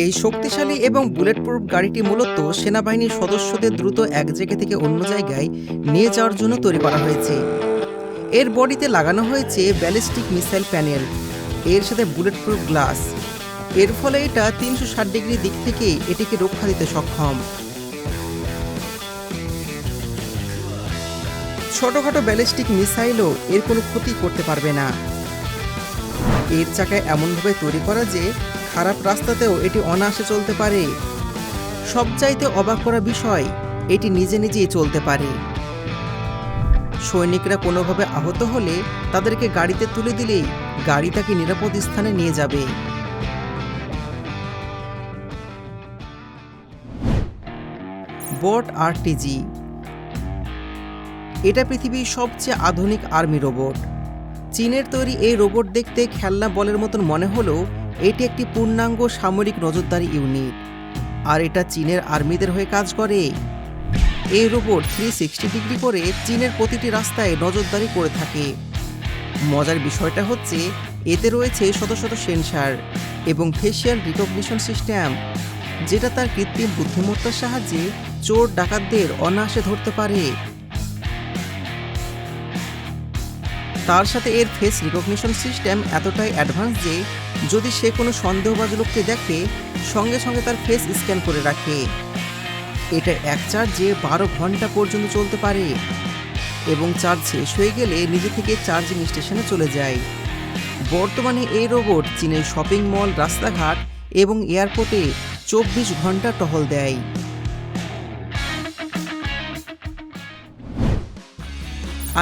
এই শক্তিশালী এবং বুলেট প্রুফ গাড়িটি মূলত সেনাবাহিনীর সদস্যদের দ্রুত এক জায়গা থেকে অন্য জায়গায় নিয়ে যাওয়ার জন্য তৈরি করা হয়েছে। এর বডিতে লাগানো হয়েছে ব্যালিস্টিক মিসাইল প্যানেল। এর সাথে বুলেট প্রুফ গ্লাস। এর ফলে এটা তিনশো ষাট ডিগ্রি দিক থেকে এটিকে রক্ষা দিতে সক্ষম। ছোটখাটো ব্যালিস্টিক মিসাইলও এর কোনো ক্ষতি করতে পারবে না। এর চাকায় এমনভাবে তৈরি করা যে খারাপ রাস্তাতেও এটি অনায়াসে চলতে পারে। সবচাইতে অবাক করা বিষয়, এটি নিজে নিজেই চলতে পারে। সৈনিকরা কোনোভাবে আহত হলে তাদেরকে গাড়িতে তুলে দিলেই গাড়ি তাকে নিরাপদ স্থানে নিয়ে যাবে। বট আরটিজি। এটা পৃথিবীর সবচেয়ে আধুনিক আর্মি রোবট। চীনের তৈরি এই রোবট দেখতে খেলনা বলের মতন মনে হলেও এটি একটি পূর্ণাঙ্গ সামরিক নজরদারি ইউনিট। আর এটা চীনের আর্মিদের হয়ে কাজ করে। এই রোবট থ্রি সিক্সটি ডিগ্রি করে চীনের প্রতিটি রাস্তায় নজরদারি করে থাকে। মজার বিষয়টা হচ্ছে, এতে রয়েছে শত শত সেন্সার এবং ফেসিয়াল রিকগনিশন সিস্টেম যেটা তার কৃত্রিম বুদ্ধিমত্তার সাহায্যে চোর ডাকাতদের অনায়াসে ধরতে পারে। তার সাথে এর ফেস রিকগনিশন সিস্টেম এতটাই অ্যাডভান্স যে যদি সে কোনো সন্দেহবাজ লোককে দেখে, সঙ্গে সঙ্গে তার ফেস স্ক্যান করে রাখে। এটা এক চার্জে বারো ঘণ্টা পর্যন্ত চলতে পারে এবং চার্জ শেষ হয়ে গেলে নিজে থেকে চার্জিং স্টেশনে চলে যায়। বর্তমানে এই রোবট চীনের শপিং মল রাস্তাঘাট এবং এয়ারপোর্টে চব্বিশ ঘণ্টা টহল দেয়।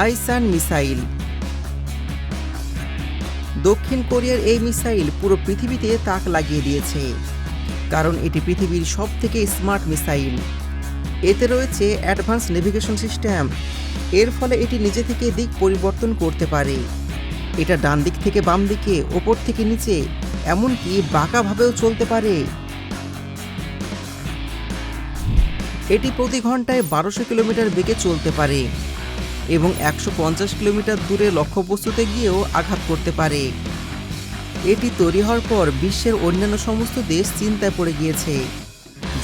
আইসান মিসাইল দক্ষিণ কোরিয়ার এই মিসাইল পুরো পৃথিবীতে তাক লাগিয়ে দিয়েছে। কারণ এটি পৃথিবীর সব থেকে স্মার্ট মিসাইল। এতে রয়েছে অ্যাডভান্স নেভিগেশন সিস্টেম। এর ফলে এটি নিজে থেকে দিক পরিবর্তন করতে পারে। এটা ডান দিক থেকে বাম দিকে, ওপর থেকে নিচে, এমনকি বাঁকাভাবেও চলতে পারে। এটি প্রতি ঘন্টায় বারোশো কিলোমিটার বেগে চলতে পারে। এবং একশো পঞ্চাশ কিলোমিটার দূরে লক্ষ্যবস্তুতে গিয়েও আঘাত করতে পারে। এটি তৈরি হওয়ার পর বিশ্বের অন্যান্য সমস্ত দেশ চিন্তায় পড়ে গিয়েছে।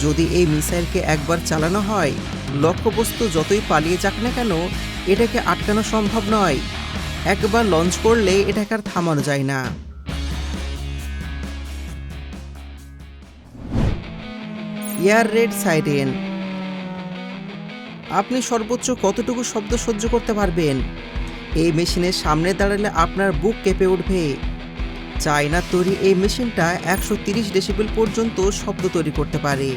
যদি এই মিসাইলকে একবার চালানো হয়, লক্ষ্যবস্তু যতই পালিয়ে যাক না কেন, এটাকে আটকানো সম্ভব নয়। একবার লঞ্চ করলে এটাকে আর থামানো যায় না। এয়ার রেড সাইরেন আপনি সর্বোচ্চ কতটুকু শব্দ সহ্য করতে পারবেন? এই মেশিনের সামনে দাঁড়ালে আপনার বুক কেঁপে উঠবে। চায়নার তৈরি এই মেশিনটা একশো তিরিশ ডেসিবেল পর্যন্ত শব্দ তৈরি করতে পারে।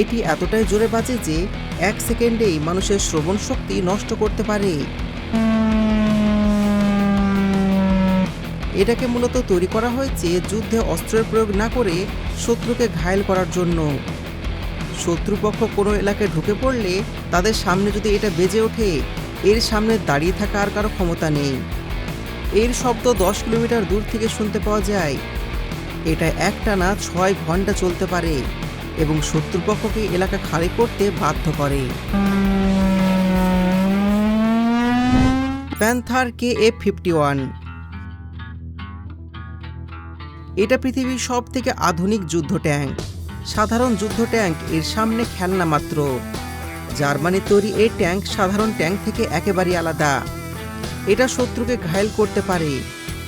এটি এতটাই জোরে বাজে যে এক সেকেন্ডেই মানুষের শ্রবণ শক্তি নষ্ট করতে পারে। এটাকে মূলত তৈরি করা হয়েছে যুদ্ধে অস্ত্রের প্রয়োগ না করে শত্রুকে ঘায়েল করার জন্য। শত্রুপক্ষ কোনো এলাকায় ঢুকে পড়লে তাদের সামনে যদি এটা বেজে ওঠে, এর সামনে দাঁড়িয়ে থাকা আর কারও ক্ষমতা নেই। এর শব্দ দশ কিলোমিটার দূর থেকে শুনতে পাওয়া যায়। এটা একটানা ছয় ঘণ্টা চলতে পারে এবং শত্রুপক্ষকে এলাকা খালি করতে বাধ্য করে। Panther K F fifty one. এটা পৃথিবীর সব থেকে আধুনিক যুদ্ধ ট্যাঙ্ক। সাধারণ যুদ্ধ ট্যাঙ্ক এর সামনে খেলনা মাত্র। জার্মানির তৈরি এই ট্যাঙ্ক সাধারণ ট্যাঙ্ক থেকে একেবারেই আলাদা। এটা শত্রুকে ঘায়েল করতে পারে,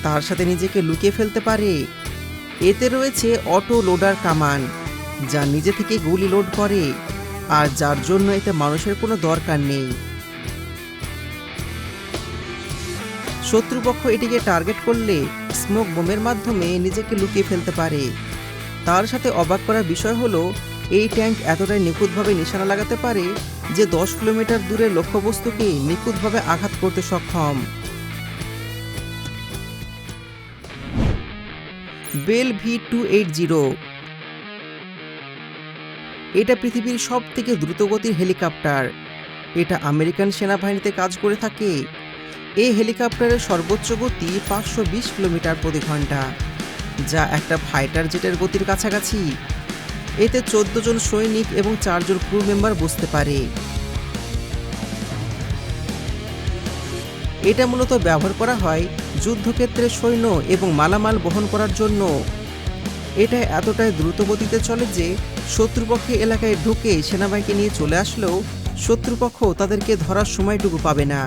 তার সাথে নিজেকে লুকিয়ে ফেলতে পারে। এতে রয়েছে অটো লোডার কামান, যা নিজে থেকে গুলি লোড করে, আর যার জন্য এতে মানুষের কোনো দরকার নেই। শত্রুপক্ষ এটিকে টার্গেট করলে স্মোক বোমের মাধ্যমে নিজেকে লুকিয়ে ফেলতে পারে। তার সাথে অবাক করার বিষয় হলো, এই ট্যাঙ্ক এতটাই নিখুঁতভাবে নিশানা লাগাতে পারে যে দশ কিলোমিটার দূরে লক্ষ্যবস্তুকে নিখুঁতভাবে আঘাত করতে সক্ষম। Bell V two eight zero. এটা পৃথিবীর সব থেকে দ্রুতগতির হেলিকপ্টার। এটা আমেরিকান সেনাবাহিনীতে কাজ করে থাকে। এই হেলিকপ্টারের সর্বোচ্চ গতি পাঁচশো বিশ কিলোমিটার প্রতি ঘণ্টা। যা একটা ফাইটার জেটের গতির কাছাকাছি। এতে চোদ্দ জন সৈনিক এবং চারজন ক্রু মেম্বার বসতে পারে। এটা মূলত ব্যবহার করা হয় যুদ্ধক্ষেত্রে সৈন্য এবং মালামাল বহন করার জন্য। এটা এতটাই দ্রুত গতিতে চলে যে শত্রুপক্ষে এলাকায় ঢুকে সেনাবাহিনী নিয়ে চলে আসলেও শত্রুপক্ষ তাদেরকে ধরার সময়টুকু পাবে না।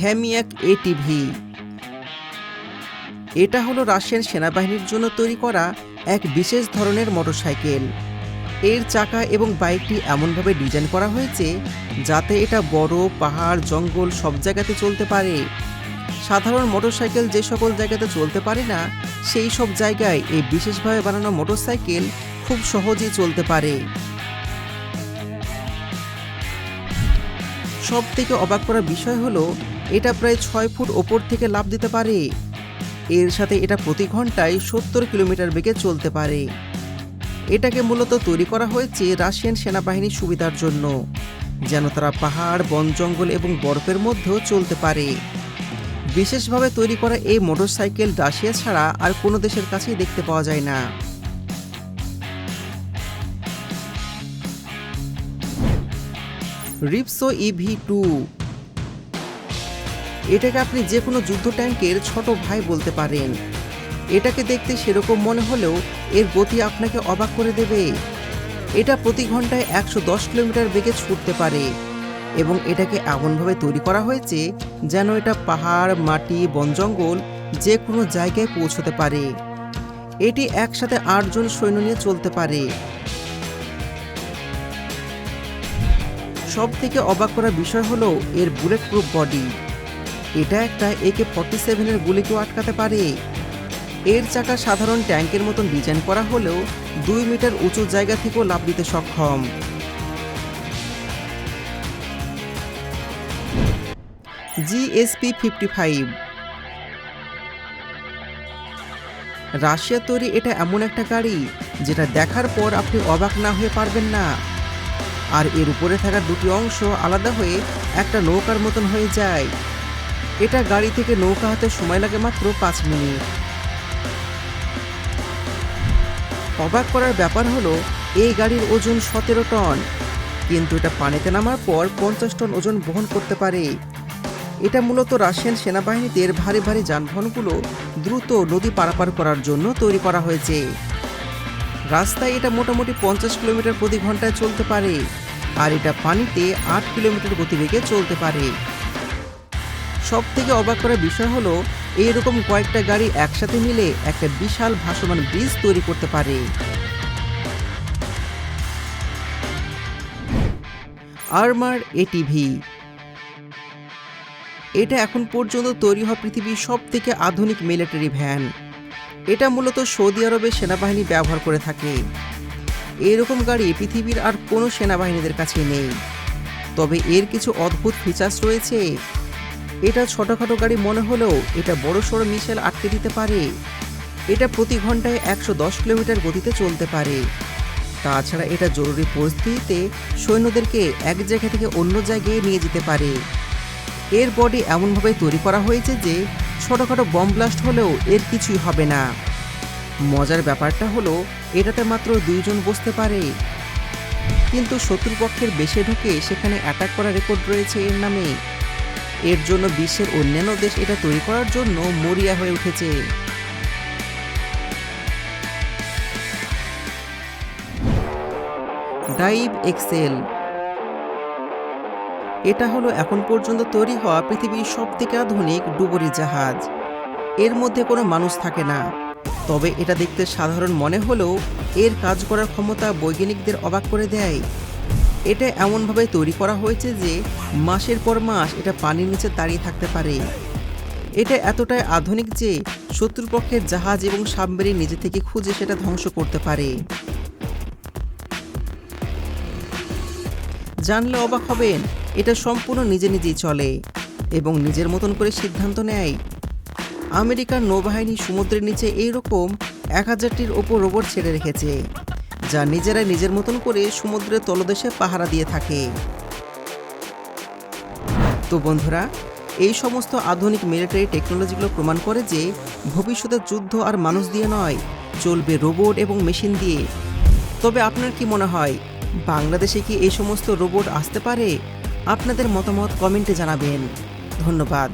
হ্যামিয়াক এটিভি এটা হলো রাশিয়ান সেনাবাহিনীর জন্য তৈরি করা এক বিশেষ ধরনের মোটরসাইকেল। এর চাকা এবং বাইকটি এমনভাবে ডিজাইন করা হয়েছে যাতে এটা বড়, পাহাড়, জঙ্গল সব জায়গাতে চলতে পারে। সাধারণ মোটরসাইকেল যে সকল জায়গাতে চলতে পারে না, সেই সব জায়গায় এই বিশেষভাবে বানানো মোটরসাইকেল খুব সহজেই চলতে পারে। সব থেকে অবাক করার বিষয় হলো এটা প্রায় ছয় ফুট ওপর থেকে লাফ দিতে পারে। এর সাথে এটা প্রতি ঘন্টায় সত্তর কিলোমিটার বেগে চলতে পারে। এটাকে মূলত তৈরি করা হয়েছে রাশিয়ান সেনাবাহিনীর সুবিধার জন্য, যেন তারা পাহাড়, বন জঙ্গল এবং বরফের মধ্যেও চলতে পারে। বিশেষভাবে তৈরি করা এই মোটরসাইকেল রাশিয়া ছাড়া আর কোনো দেশের কাছেই দেখতে পাওয়া যায় না। রিপসো ইভি টু এটাকে আপনি যে কোনো যুদ্ধ ট্যাঙ্কের ছোট ভাই বলতে পারেন। এটাকে দেখতে সেরকম মনে হলেও এর গতি আপনাকে অবাক করে দেবে। এটা প্রতি ঘন্টায় একশো দশ কিলোমিটার বেগে ছুটতে পারে এবং এটাকে এমনভাবে তৈরি করা হয়েছে যেন এটা পাহাড়, মাটি, বন, জঙ্গল যে কোনো জায়গায় পৌঁছতে পারে। এটি একসাথে আটজন সৈন্য নিয়ে চলতে পারে। সব থেকে অবাক করার বিষয় হলো এর বুলেট প্রুফ বডি। এটা একটা একে ফর্টি সেভেনের গুলিকেও আটকাতে পারে। এর চাকা সাধারণ ট্যাঙ্কের মতন ডিজাইন করা হলেও দুই মিটার উঁচু জায়গা থেকেও লাভ দিতে সক্ষম। জিএসপি ফিফটি ফাইভ রাশিয়া তৈরি এটা এমন একটা গাড়ি, যেটা দেখার পর আপনি অবাক না হয়ে পারবেন না। আর এর উপরে থাকা দুটি অংশ আলাদা হয়ে একটা নৌকার মতন হয়ে যায়। এটা গাড়ি থেকে নৌকা হাতে সময় লাগে মাত্র পাঁচ মিনিট। অবাক করার ব্যাপার হলো, এই গাড়ির ওজন সতেরো টন। কিন্তু এটা পানিতে নামার পর পঞ্চাশ টন ওজন বহন করতে পারে। এটা মূলত রাশিয়ান সেনাবাহিনীতে ভারী ভারী যানবাহনগুলো দ্রুত নদী পারাপার করার জন্য তৈরি করা হয়েছে। রাস্তায় এটা মোটামুটি পঞ্চাশ কিলোমিটার প্রতি ঘন্টায় চলতে পারে, আর এটা পানিতে আট কিলোমিটার গতিবেগে চলতে পারে। সব থেকে অবাক করার বিষয় হলো, এইরকম কয়েকটা গাড়ি একসাথে মিলে একটা বিশাল ভাসমান ব্রিজ তৈরি করতে পারে। আর্মার এটিভি এটা এখন পর্যন্ত তৈরি হওয়া পৃথিবীর সব থেকে আধুনিক মিলিটারি ভ্যান। এটা মূলত সৌদি আরবের সেনাবাহিনী ব্যবহার করে থাকে। এরকম গাড়ি পৃথিবীর আর কোনো সেনাবাহিনীদের কাছে নেই। তবে এর কিছু অদ্ভুত ফিচার্স রয়েছে এটা ছোটোখাটো গাড়ি মনে হলেও এটা বড় সড়ো মিসাইল আটকে দিতে পারে। এটা প্রতি ঘন্টায় একশো দশ কিলোমিটার গতিতে চলতে পারে। তাছাড়া এটা জরুরি পরিস্থিতিতে সৈন্যদেরকে এক জায়গা থেকে অন্য জায়গায় নিয়ে যেতে পারে। এর বডি এমনভাবে তৈরি করা হয়েছে যে ছোটোখাটো বম ব্লাস্ট হলেও এর কিছুই হবে না। মজার ব্যাপারটা হলো, এটাতে মাত্র দুইজন বসতে পারে। কিন্তু শত্রুপক্ষের বেশে ঢুকে সেখানে অ্যাটাক করার রেকর্ড রয়েছে এর নামে। এর জন্য বিশ্বের অন্যান্য দেশ এটা তৈরি করার জন্য মরিয়া হয়ে উঠেছে। Dive excel. এটা হলো এখন পর্যন্ত তৈরি হওয়া পৃথিবীর সব থেকে আধুনিক ডুবুরি জাহাজ। এর মধ্যে কোনো মানুষ থাকে না। তবে এটা দেখতে সাধারণ মনে হলেও এর কাজ করার ক্ষমতা বৈজ্ঞানিকদের অবাক করে দেয়। এটা এমনভাবে তৈরি করা হয়েছে যে মাসের পর মাস এটা পানির নিচে দাঁড়িয়ে থাকতে পারে। এটা এতটাই আধুনিক যে শত্রুপক্ষের জাহাজ এবং সাবমেরিন নিজে থেকে খুঁজে সেটা ধ্বংস করতে পারে। জানলে অবাক হবেন, এটা সম্পূর্ণ নিজে নিজেই চলে এবং নিজের মতন করে সিদ্ধান্ত নেয়। আমেরিকার নৌবাহিনী সমুদ্রের নিচে এইরকম এক হাজারটির ওপর রোবট ছেড়ে রেখেছে। যা নিজেরা নিজের মতন করে সমুদ্রের তলদেশে পাহারা দিয়ে থাকে। তো বন্ধুরা, এই সমস্ত আধুনিক মিলিটারি টেকনোলজিগুলো প্রমাণ করে যে ভবিষ্যতের যুদ্ধ আর মানুষ দিয়ে নয়, চলবে রোবট এবং মেশিন দিয়ে। তবে আপনার কি মনে হয়, বাংলাদেশে কি এই সমস্ত রোবট আসতে পারে? আপনাদের মতামত কমেন্টে জানাবেন। ধন্যবাদ।